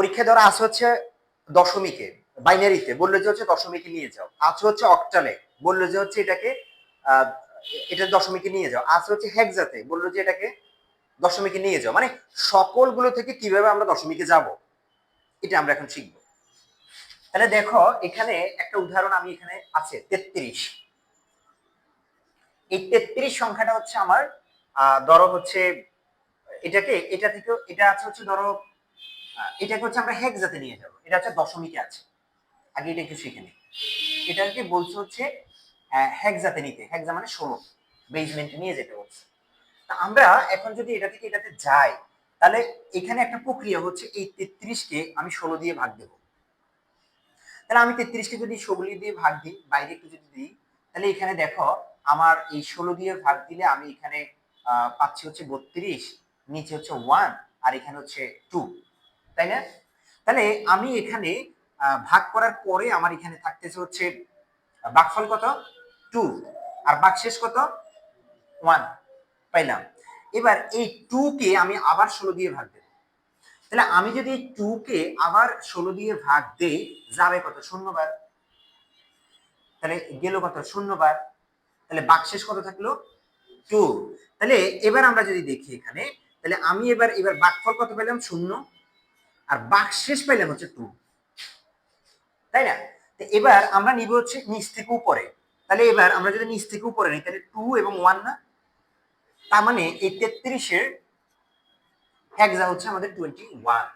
পরীক্ষা ধরা আছে হচ্ছে দশমিকে বাইনারিতে। বলল যে হচ্ছে দশমিকে নিয়ে যাও। আছে হচ্ছে অক্টালে। বলল যে হচ্ছে এটাকে এটা দশমিকে নিয়ে যাও। আছে হচ্ছে হেক্সাতে। বলল যে এটাকে দশমিকে নিয়ে যাও। মানে সকলগুলো থেকে কীভাবে আমরা দশমিকে যাব? এটা আমরা এখন শিখব। তাহলে দেখো এখানে একটা উদাহরণ আমি এখানে আছে তেত্রিশ। এই তেত্রিশ সংখ্যাটা হচ্ছে আমার আহ, ধরো হচ্ছে এটাকে এটা থেকে এটা আছে হচ্ছে ধরো এটাকে হচ্ছে আমরা হেক্সাতে নিয়ে যাব। এটা হচ্ছে দশমিকে আছে। আগে এটা একটু শিখে নিই। এটাকে বলছে হচ্ছে হেক্সাতে নিতে। হেক্সা মানে ষোলো। বেসমেন্টে নিয়ে যেতে বলছে তা আমরা এখন যদি এটা থেকে এটাতে যাই, তাহলে এখানে একটা প্রক্রিয়া হচ্ছে এই তেত্রিশকে আমি ষোলো দিয়ে ভাগ দেবো। তাহলে আমি তেত্রিশকে যদি ষোলো দিয়ে ভাগ দিই, বাইরে একটু যদি দিই, তাহলে এখানে দেখো আমার এই ষোলো দিয়ে ভাগ দিলে আমি এখানে পাচ্ছি হচ্ছে বত্রিশ, নিচে হচ্ছে ওয়ান আর এখানে হচ্ছে টু তাই না? তাহলে আমি এখানে ভাগ করার পরে আমার এখানে থাকতেছে হচ্ছে বাকফল কত? টু আর ভাগশেষ কত? ওয়ান পাইলাম। এবার এই টু কে আমি আবার ষোলো দিয়ে ভাগ দেব। তাহলে আমি যদি এই টু কে আবার ষোলো দিয়ে ভাগ দেই, যাবে কত? শূন্যবার। তাহলে গেল কত? শূন্যবার। তাহলে বাকশেষ কত থাকল? টু তাহলে এবার আমরা যদি দেখি এখানে, তাহলে আমি এবার এবার বাকফল কত পেলাম? শূন্য। আর বাকশেষ পেলাম হচ্ছে টু। তাই না? তো এবার আমরা নিব হচ্ছে নিচ থেকে উপরে। তাহলে এবার আমরা যদি নিচ থেকে উপরে নিই, তাহলে টু এবং ওয়ান না? তার মানে এই তেত্রিশের হেক্সা হচ্ছে আমাদের টোয়েন্টি ওয়ান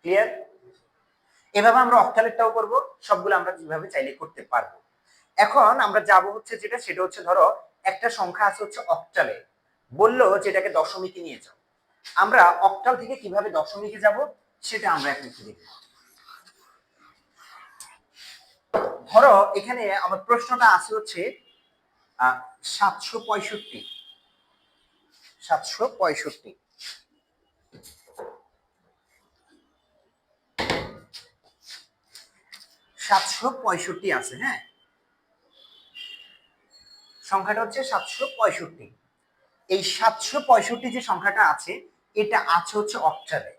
ক্লিয়ার এভাবে আমরা অক্টালেরটাও করব, সবগুলো আমরা যেভাবে চাইলে করতে পারব। এখন আমরা যাব হচ্ছে যেটা, সেটা হচ্ছে ধরো একটা সংখ্যা আছে হচ্ছে অক্টালে বলল যেটাকে দশমিকে নিয়ে যাও। আমরা অক্টাল থেকে কীভাবে দশমিকে যাব সেটা আমরা এখন একটু দেখব। ধরো, এখানে আমার প্রশ্নটা আছে হচ্ছে সাতশো পঁয়ষট্টি। সাতশো পঁয়ষট্টি। সাতশো পঁয়ষট্টি আছে হ্যাঁ? সংখ্যাটা হচ্ছে সাতশো পঁয়ষট্টি। এই সাতশো পঁয়ষট্টি যে সংখ্যাটা আছে এটা আছে হচ্ছে অক্টালে।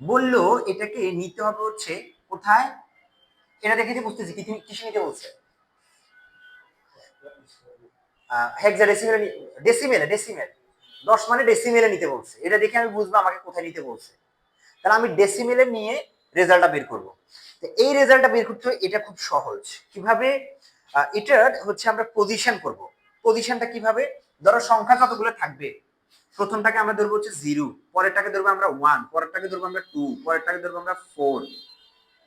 বলল এটাকে নিতে হবে হচ্ছে কোথায়? এটা দেখে যে বুঝতেছি কিসে নিতে বলছে। ডেসিমেলে ডেসিমেলে দশ মানে ডেসিমেলে নিতে বলছে। এটা দেখে আমি বুঝব আমাকে কোথায় নিতে বলছে। তাহলে আমি ডেসিমেলে নিয়ে রেজাল্টটা বের করব। তো এই রেজাল্টটা বের করতে এটা খুব সহজ। কীভাবে? এটার হচ্ছে আমরা পজিশন করব। পজিশনটা কীভাবে? ধরো সংখ্যা কতগুলো থাকবে? প্রথমটাকে আমরা ধরবো হচ্ছে জিরো পরেরটাকে ধরবো আমরা ওয়ান পরেরটাকে ধরবো আমরা টু পরেরটাকে ধরবো আমরা ফোর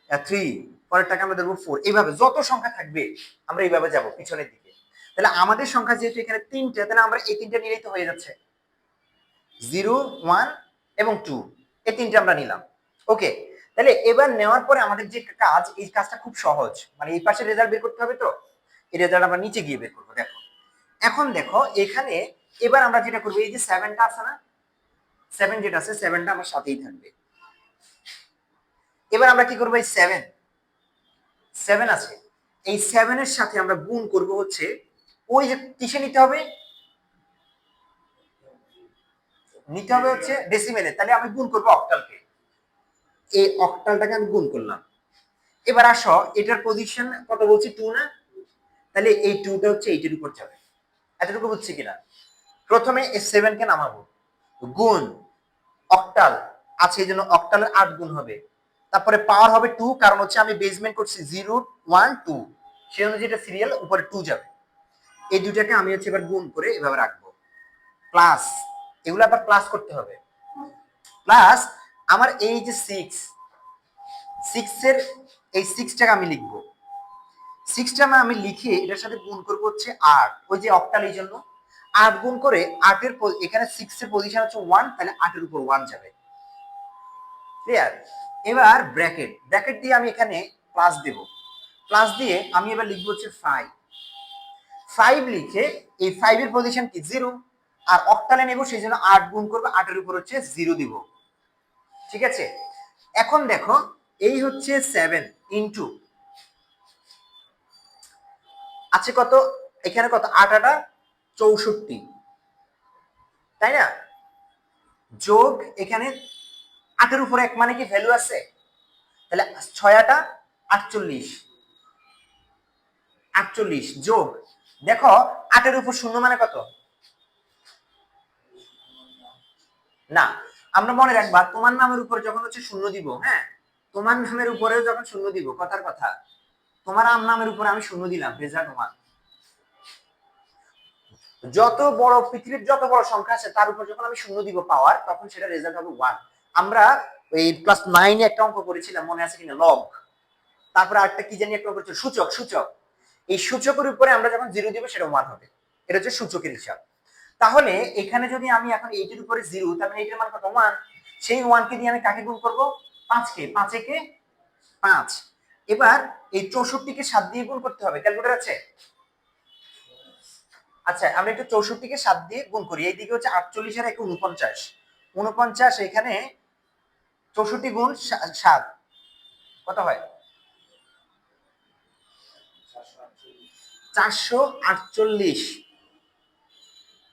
থ্রি পরেরটাকে আমরা ধরবো ফোর এইভাবে যত সংখ্যা থাকবে, আমরা এইভাবে যাব পিছনের দিকে। তাহলে আমাদের সংখ্যা যেহেতু এখানে তিনটে, তাহলে আমরা এই তিনটে নিলেই তো হয়ে যাচ্ছে। জিরো ওয়ান এবং টু এই তিনটে আমরা নিলাম। ওকে তাহলে এবার নেওয়ার পরে আমাদের যে কাজ, এই কাজটা খুব সহজ। মানে এই পাশে রেজাল্ট বের করতে হবে তো? এই রেজাল্ট আমরা নিচে গিয়ে বের করব, দেখো। এখন দেখো, এখানে এবার আমরা যেটা করব, এই যে সেভেনটা আছে না? সেভেন যেটা আছে সেভেনটা আমার সাথেই থাকবে। এবার আমরা কি করব, এই সেভেন সেভেন আছে। এই সেভেনের সাথে আমরা গুণ করব হচ্ছে, ওই যে কিসে নিতে হবে? নিতে হবে হচ্ছে ডেসিমেলে তাহলে আমি গুণ করব অক্টালকে এই অক্টালটাকে আমি গুণ করলাম। এবার আসো, এটার পজিশন কত বলছি? টু না? তাহলে এই টুটা হচ্ছে এইটার উপর যাবে। এতটুকু বুঝছি কিনা? প্রথমে এই সেভেন কে নামাবো। গুণ অক্টাল আছে এই জন্য অক্টালের আট গুণ হবে। তারপরে পাওয়ার হবে টু কারণ হচ্ছে আমি বেসমেন্ট করছি জিরো ওয়ান টু সেই অনুযায়ী এটা সিরিয়াল উপরে টু যাবে। এই দুটাকে আমি হচ্ছে এবার গুণ করে এভাবে রাখব। প্লাস এগুলো আবার প্লাস করতে হবে। প্লাস আমার এই যে সিক্স সিক্সের এই সিক্সটাকে আমি লিখব। সিক্সটা আমি লিখে এটার সাথে গুণ করব হচ্ছে আট। ওই যে অক্টাল এই জন্য আট গুণ করে আটের এখানে সিক্স এর পজিশন হচ্ছে ওয়ান তাহলে আটের উপর ওয়ান যাবে। ক্লিয়ার এবার ব্র্যাকেট ব্র্যাকেট দিয়ে আমি এখানে প্লাস দেব। প্লাস দিয়ে আমি এবার লিখব হচ্ছে ফাইভ ফাইভ লিখে এই ফাইভ এর পজিশন কি? জিরো আর অক্টালে নেব, সেই জন্য আট গুণ করব, আটের উপর হচ্ছে জিরো দিব। ঠিক আছে? এখন দেখো, এই হচ্ছে সেভেন ইন্টু আছে কত? এখানে কত? আট আটা। চৌষট্টি। তাই না? যোগ এখানে আটের উপরে এক মানে কি ভ্যালু আছে? তাহলে ছয় আটা আটচল্লিশ। আটচল্লিশ, যোগ। দেখো, আটের উপর শূন্য মানে কত? না, আমরা মনে রাখবা, তোমার নামের উপরে যখন হচ্ছে শূন্য দিব হ্যাঁ? তোমার নামের উপরেও যখন শূন্য দিব, কথার কথা। তোমার আম নামের উপরে আমি শূন্য দিলাম রেজাল্ট ওয়ান যত বড়, পৃথিবীর যত বড় সংখ্যা আছে, তার উপর যখন আমি শূন্য দিব পাওয়ার তখন সেটা রেজাল্ট হবে ওয়ান আমরা এই ক্লাস নাইনে একটা অঙ্ক করেছিলাম, মনে আছে কিনা? লগ তারপরে আরেকটা কি জানি একটা অঙ্ক করেছিল? সূচক সূচক. এই সূচকের উপরে আমরা যখন জিরো দিব, সেটা ওয়ান হবে। এটা হচ্ছে সূচকের হিসাব। তাহলে এখানে যদি আমি এখন এইটির উপরে জিরো তার মানে এইটির মান কত? ওয়ান সেই ওয়ানকে দিয়ে আমি কাকে গুণ করব? পাঁচকে পাঁচে কে। পাঁচ এবার এই চৌষট্টিকে সাত দিয়ে গুণ করতে হবে। ক্যালকুলেটর আছে? আচ্ছা আমরা একটু চৌষট্টিকে সাত দিয়ে গুণ করি। এইদিকে হচ্ছে আটচল্লিশ আর এক উনপঞ্চাশ উনপঞ্চাশ এখানে চৌষট্টি গুণ সাত। কত হয়? চারশো আটচল্লিশ।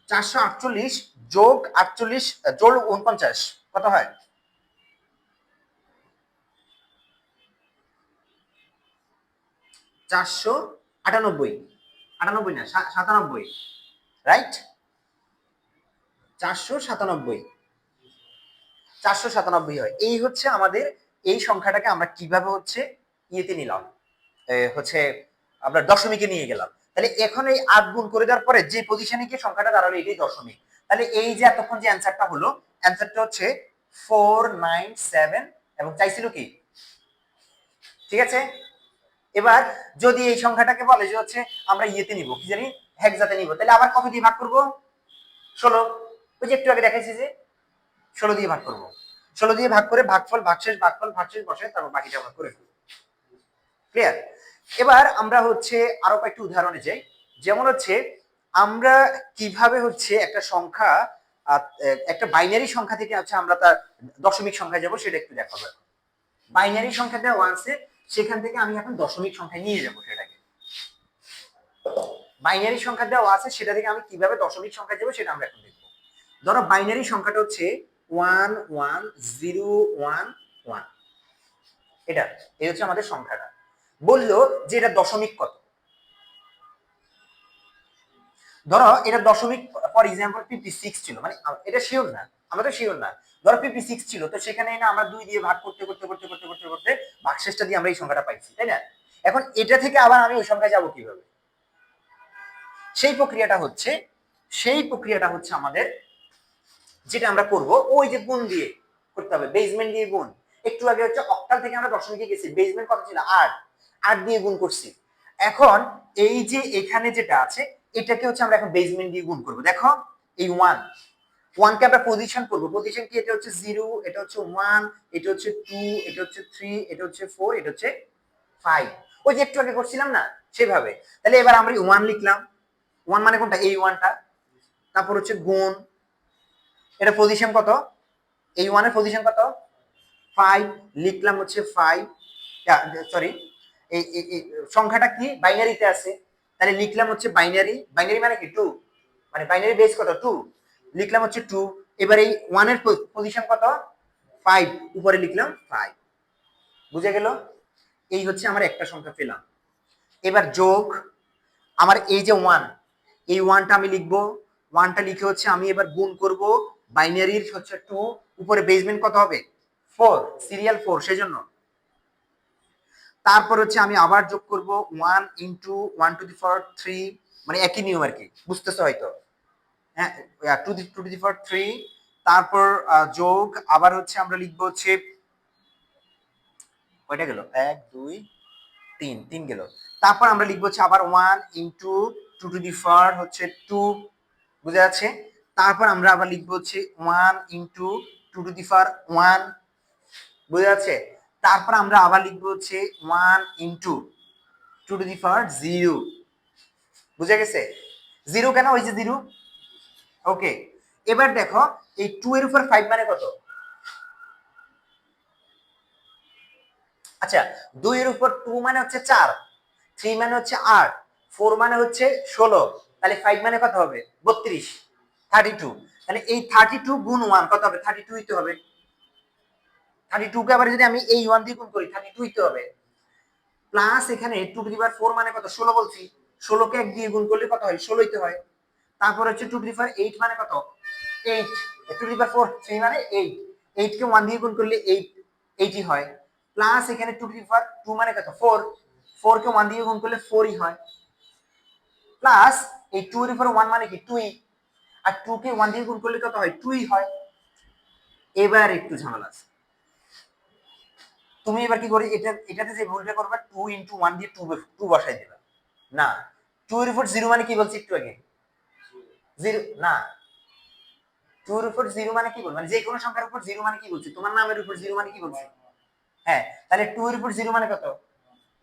চারশো আটচল্লিশ যোগ আটচল্লিশ, যোগ উনপঞ্চাশ কত হয়? চারশো আটানব্বই। আটানব্বই না সাতানব্বই। রাইট চারশো সাতানব্বই। চারশো সাতানব্বই হয়। এই হচ্ছে আমাদের, এই সংখ্যাটাকে আমরা কীভাবে হচ্ছে ইয়েতে নিলাম? হচ্ছে আমরা দশমিকে নিয়ে গেলাম। তাহলে এখন এই আট গুণ করে দেওয়ার পরে যে পজিশনে গিয়ে সংখ্যাটা দাঁড়াল, এটাই দশমিক। তাহলে এই যে এতক্ষণ যে অ্যান্সারটা হলো অ্যান্সারটা হচ্ছে ফোর নাইন সেভেন এবং চাইছিল কি? ঠিক আছে? এবার যদি এই সংখ্যাটাকে বলে যে হচ্ছে আমরা ইয়েতে নিব, কি জানি? হেক্সাতে নিব। তাহলে আবার কত দিয়ে ভাগ করব? ষোলো। ওই যে একটু আগে দেখাইছি যে ষোলো দিয়ে ভাগ করব। ষোলো দিয়ে ভাগ করে ভাগফল, ভাগশেষ ভাগফল ভাগশেষ বসে তারপর বাকিটা ভাগ করে ক্লিয়ার এবার আমরা হচ্ছে আরও কয়েকটি উদাহরণে যাই। যেমন হচ্ছে আমরা কীভাবে হচ্ছে একটা সংখ্যা একটা বাইনারি সংখ্যা থেকে হচ্ছে আমরা তার দশমিক সংখ্যা যাব সেটা একটু দেখাবো। বাইনারি সংখ্যা দেওয়া আছে সেখান থেকে আমি এখন দশমিক সংখ্যা নিয়ে যাব সেটাকে। বাইনারি সংখ্যা দেওয়া আছে, সেটা থেকে আমি কীভাবে দশমিক সংখ্যা যাব সেটা আমরা এখন দেখব। ধরো বাইনারি সংখ্যাটা হচ্ছে one one zero one one এটা, এই হচ্ছে আমাদের সংখ্যাটা। বলল যে এটা দশমিক কত? ধরো, এটা দশমিক ফর এক্সাম্পল ফিফটি সিক্স ছিল। মানে এটা শিওর না। আমরা তো শিওর না। ধরো ফিফটি সিক্স ছিল। তো সেখানে না আমরা দুই দিয়ে ভাগ করতে করতে করতে করতে করতে করতে ভাগশেষটা দিয়ে আমরা এই সংখ্যাটা পাইছি, তাই না? এখন এটা থেকে আবার আমি ওই সংখ্যায় যাব কীভাবে? সেই প্রক্রিয়াটা হচ্ছে, সেই প্রক্রিয়াটা হচ্ছে আমাদের যেটা আমরা করব, ওই যে গুণ দিয়ে করতে হবে বেসমেন্ট দিয়ে গুণ। একটু আগে হচ্ছে অক্টাল থেকে আমরা দশমিকে গেছি। বেসমেন্ট কত ছিল? আট। আট দিয়ে গুণ করছি। এখন এই যে এখানে যেটা আছে এটাকে হচ্ছে আমরা এখন বেসমেন্ট দিয়ে গুণ করব। দেখো, এই ওয়ান ওয়ানকে আমরা পজিশন করব। পজিশন কি? এটা হচ্ছে জিরো এটা হচ্ছে ওয়ান এটা হচ্ছে টু এটা হচ্ছে থ্রি এটা হচ্ছে ফোর এটা হচ্ছে ফাইভ ওই যে একটু আগে করছিলাম না? সেভাবে। তাহলে এবার আমরা ওয়ান লিখলাম। ওয়ান মানে কোনটা? এই ওয়ানটা তারপর হচ্ছে গুণ। এটা পজিশন কত? এই ওয়ানের পজিশন কত? ফাইভ লিখলাম হচ্ছে ফাইভ সরি এই সংখ্যাটা কি? বাইনারিতে আছে। তাহলে লিখলাম হচ্ছে বাইনারি বাইনারি মানে কি? টু মানে বাইনারি বেস কত? টু লিখলাম হচ্ছে টু এবার এই ওয়ানের পজিশন কত? ফাইভ উপরে লিখলাম ফাইভ বুঝে গেল? এই হচ্ছে আমার একটা সংখ্যা পেলাম। এবার যোগ। আমার এই যে ওয়ান এই ওয়ানটা আমি লিখব। ওয়ানটা লিখে হচ্ছে আমি এবার গুণ করব। বাইনারির হচ্ছে টু উপরে বেসমেন্ট কত হবে? ফোর সিরিয়াল ফোর সেজন্য। তারপর হচ্ছে আমি আবার যোগ করব one into one two the power three মানে একই নিয়ম আর কি, বুঝতেছো হয়তো? হ্যাঁ two the two the power three তারপর যোগ, আবার হচ্ছে আমরা লিখব হচ্ছে, কয়টা গেল? এক, দুই, তিন তিন গেল। তারপর আমরা লিখব হচ্ছে আবার one into two to the power হচ্ছে টু বুঝে যাচ্ছে? তারপর আমরা আবার লিখব হচ্ছে one into two to the power one বুঝে যাচ্ছে? তারপর আমরা আবার লিখব হচ্ছে one into two to the power zero বুঝা গেছে? জিরো কেন? ওই যে জিরো ওকে এবার দেখো, এই টু এর উপর ফাইভ মানে কত? আচ্ছা দুই এর উপর টু মানে হচ্ছে চার থ্রি মানে হচ্ছে আট ফোর মানে হচ্ছে ষোলো। তাহলে ফাইভ মানে কত হবে? বত্রিশ। থার্টি টু তাহলে এই থার্টি টু গুণ ওয়ান কত হবে? থার্টি টু হবে। থার্টি টু কে আবার যদি আমি এই ওয়ান দিয়ে গুণ করি থার্টি টু তো হবে। প্লাস এখানে two to the power four মানে কত? ষোলো বলছি। ষোলোকে এক দিয়ে গুণ করলে কত হয়? ষোলোই তো হয়। তারপর হচ্ছে two to the power eight মানে কত? Eight two to the power four three মানে এইট কে ওয়ান দিয়ে গুণ করলে এইট এইটই হয়। প্লাস এখানে two to the power two মানে কত? ফোর কে ওয়ান দিয়ে গুণ করলে ফোরই হয়। প্লাস এই টু এর উপর ওয়ান মানে কি? টুই আর টু কে ওয়ান দিয়ে গুণ করলে কত হয়? টুই হয়। এবার একটু ঝামেলা আছে। তুমি এবার কি করে, এটা, এটাতে যে ভুলটা করবে টু ইন্টু ওয়ান দিয়ে টু টু বসাই দিবা। না টু এর উপর জিরো মানে কি বলছি একটু আগে? জিরো না টু এর উপর জিরো মানে কি বল মানে যে কোনো সংখ্যার উপর জিরো মানে কি বলছি? তোমার নামের উপর জিরো মানে কি বলছি? হ্যাঁ তাহলে টু এর উপর জিরো মানে কত?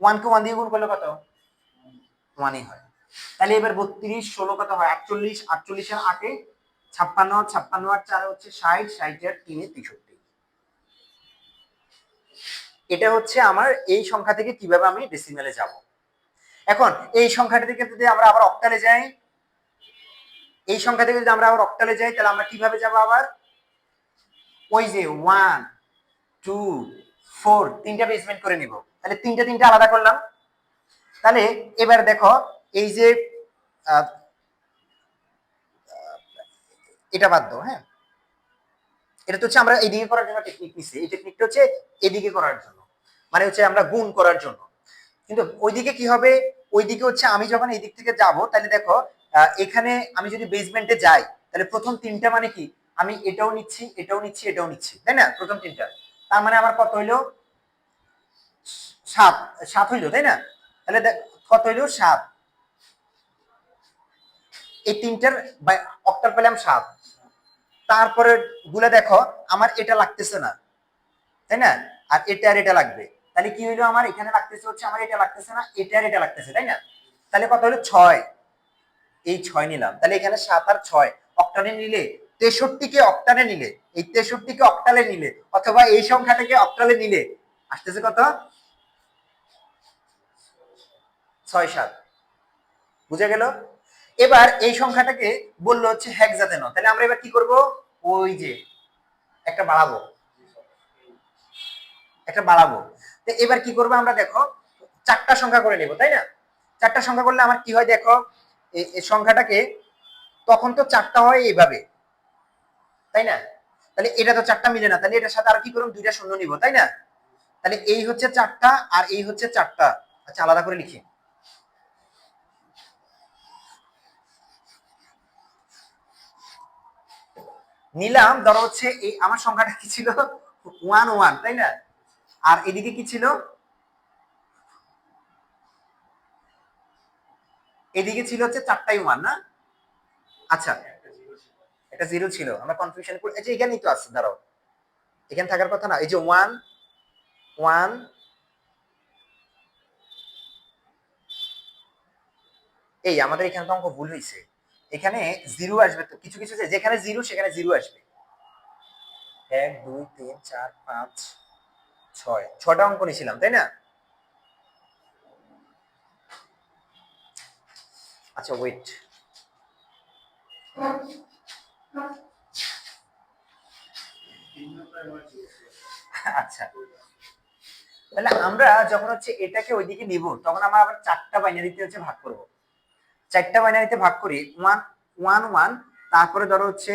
ওয়ান কে ওয়ান দিয়ে গুণ করলে কত? ওয়ানই হয়। তাহলে এবার বত্রিশ, ষোলো কত হয়? আটচল্লিশ, আটচল্লিশের আটে, ছাপ্পান্ন ছাপ্পান্ন আর চার হচ্ছে ষাট ষাট আর তিনে তেষট্টি। এটা হচ্ছে আমার এই সংখ্যা থেকে কীভাবে আমি ডেসিমেলে যাব। এখন এই সংখ্যাটা থেকে যদি আমরা আবার অক্টালে যাই, এই সংখ্যা থেকে যদি আমরা আবার অক্টালে যাই, তাহলে আমরা কীভাবে যাব আবার? ওই যে ওয়ান টু ফোর তিনটা বেসমেন্ট করে নিব। তাহলে তিনটা তিনটা আলাদা করলাম। তাহলে এবার দেখো, এই যে এটা বাদ দাও হ্যাঁ? এটা তো হচ্ছে আমরা এইদিকে করার জন্য টেকনিক নিচ্ছি এই টেকনিকটা হচ্ছে এদিকে করার জন্য। মানে হচ্ছে আমরা গুণ করার জন্য। কিন্তু ওইদিকে কি হবে? ওইদিকে হচ্ছে আমি যখন এই দিক থেকে যাব, তাহলে দেখো এখানে আমি যদি বেসমেন্টে যাই, তাহলে প্রথম তিনটা মানে কি? আমি এটাও নিচ্ছি এটাও নিচ্ছি এটাও নিচ্ছি। তাই না? প্রথম তিনটা। তার মানে আমার কত হইল? সাত। সাত হইল, তাই না? তাহলে কত হইল? সাত। এই তিনটার অক্টাল পেলাম সাত। তারপরে গুলা দেখো, আমার এটা লাগতেছে না। তাই না? আর এটা আর এটা লাগবে। তাহলে কি হইল আমার? এখানে লাগতেছে হচ্ছে আমার, এটা লাগতেছে না এটা আর এটা লাগতেছে, তাই না? তাহলে কত হলো? ছয়। এই ছয় নিলাম। তাহলে এখানে সাত আর ছয়। অক্টালে নিলে, তেষট্টিকে অক্টালে নিলে, এই তেষট্টিকে অক্টালে নিলে, অথবা এই সংখ্যাটাকে অক্টালে নিলে, আসতেছে কত? ছয় সাত। বুঝে গেল? এবার এই সংখ্যাটাকে বলল হচ্ছে হেক্সাতেন তাহলে আমরা এবার কি করব? ওই যে, একটা বাড়াবো। একটা বাড়াবো। এবার কি করব আমরা দেখো? চারটা সংখ্যা করে নেব, তাই না? চারটা সংখ্যা করলে আমার কি হয় দেখো? সংখ্যাটাকে তখন তো চারটা হয় এইভাবে, তাই না? তাহলে এটা তো চারটা মিলে না, তাহলে এটার সাথে আর কি করুন? দুইটা শূন্য নিব, তাই না? তাহলে এই হচ্ছে চারটা আর এই হচ্ছে চারটা। আচ্ছা আলাদা করে লিখি। নিলাম, ধরো হচ্ছে এই, আমার সংখ্যাটা কি ছিল? ওয়ান ওয়ান, তাই না? আর এদিকে কি ছিল? এদিকে ছিল হচ্ছে চারটাই ওয়ান না? আচ্ছা এটা জিরো ছিল। আমরা কনফিউশন করি আচ্ছা এখানেই তো আছে, দাঁড়াও। এখানে থাকার কথা না, এই যে ওয়ান ওয়ান এই আমাদের এখানে তো অঙ্ক ভুল হয়েছে এখানে জিরো আসবে তো, কিছু কিছু যেখানে জিরো সেখানে জিরো আসবে। এক, দুই, তিন, চার, পাঁচ ছয়, ছটা অঙ্ক নিয়েছিলাম, তাই না? আচ্ছা ওয়েট আচ্ছা। তাহলে আমরা যখন হচ্ছে এটাকে ওইদিকে নিব, তখন আমরা আবার চারটা বাইনারিতে হচ্ছে ভাগ করব। চারটা বাইনারিতে ভাগ করি ওয়ান ওয়ান ওয়ান তারপরে ধরো হচ্ছে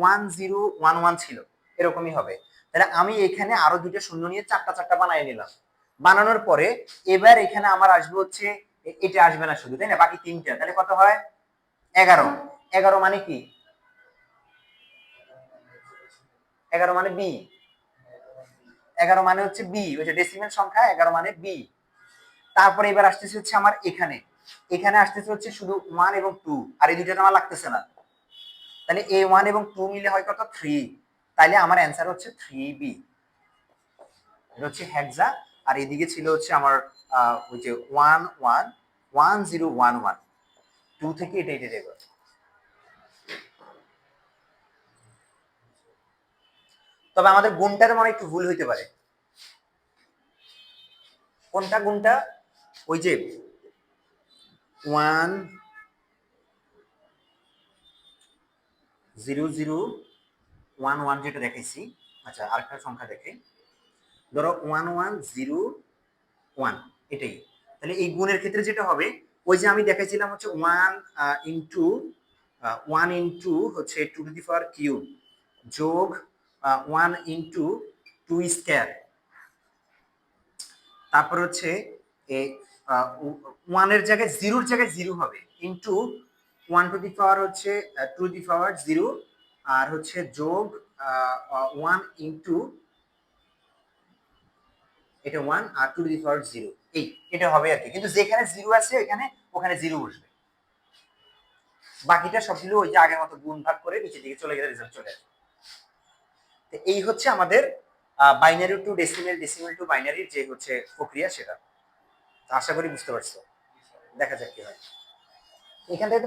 ওয়ান জিরো ওয়ান ওয়ান ছিল, এরকমই হবে। তাহলে আমি এখানে আরও দুইটা শূন্য নিয়ে চারটা চারটা বানিয়ে নিলাম। বানানোর পরে এবার এখানে আমার আসবে হচ্ছে এটা আসবে না শুধু, তাই না? বাকি তিনটা। তাহলে কত হয়? এগারো। এগারো মানে কি? এগারো মানে বি এগারো মানে হচ্ছে বি ওই যে ডেসিমেল সংখ্যা, এগারো মানে বি তারপরে এবার আসতেছে হচ্ছে আমার এখানে। এখানে আসতেছে হচ্ছে শুধু ওয়ান এবং টু আর এই দুইটা আমার লাগতেছে না। তাহলে এ ওয়ান এবং টু মিলে হয় কত? থ্রি তাইলে আমার অ্যান্সার হচ্ছে থ্রি বি এটা হচ্ছে হ্যাকজা আর এদিকে ছিল হচ্ছে আমার ওই যে one one one zero one one two থেকে এটা এটা দেবো তবে আমাদের গুণটার মানে একটু ভুল হইতে পারে। কোনটা গুণটা? ওই যে one zero zero one one যেটা দেখাইছি আচ্ছা আরেকটা সংখ্যা দেখে। ধরো ওয়ান ওয়ান জিরো ওয়ান, এটাই। তাহলে এই গুণের ক্ষেত্রে যেটা হবে, ওই যে আমি দেখাইছিলাম হচ্ছে ওয়ান ইন্টু ওয়ান ইন্টু হচ্ছে two to the power cube যোগ ওয়ান ইন্টু টু স্কোয়ার তারপর হচ্ছে ওয়ানের জায়গায় জিরোর জায়গায় জিরো হবে। Into one to the power হচ্ছে টু দি পাওয়ার জিরো আর হচ্ছে যোগ ওয়ান ইন্টু এটা ওয়ান আর টু দি পাওয়ার জিরো এই, এটা হবে আর কি। কিন্তু যেখানে জিরো আছে এখানে ওখানে জিরো বসবে। বাকিটা সবগুলো ওই যে আগের মতো গুণ ভাগ করে নিচের দিকে চলে গেলে রেজাল্ট চলে আসবে। তো এই হচ্ছে আমাদের binary to decimal decimal to বাইনারির যে হচ্ছে প্রক্রিয়া সেটা। আশা করি বুঝতে পারছ। দেখা যাক কি হয়। এখান থেকে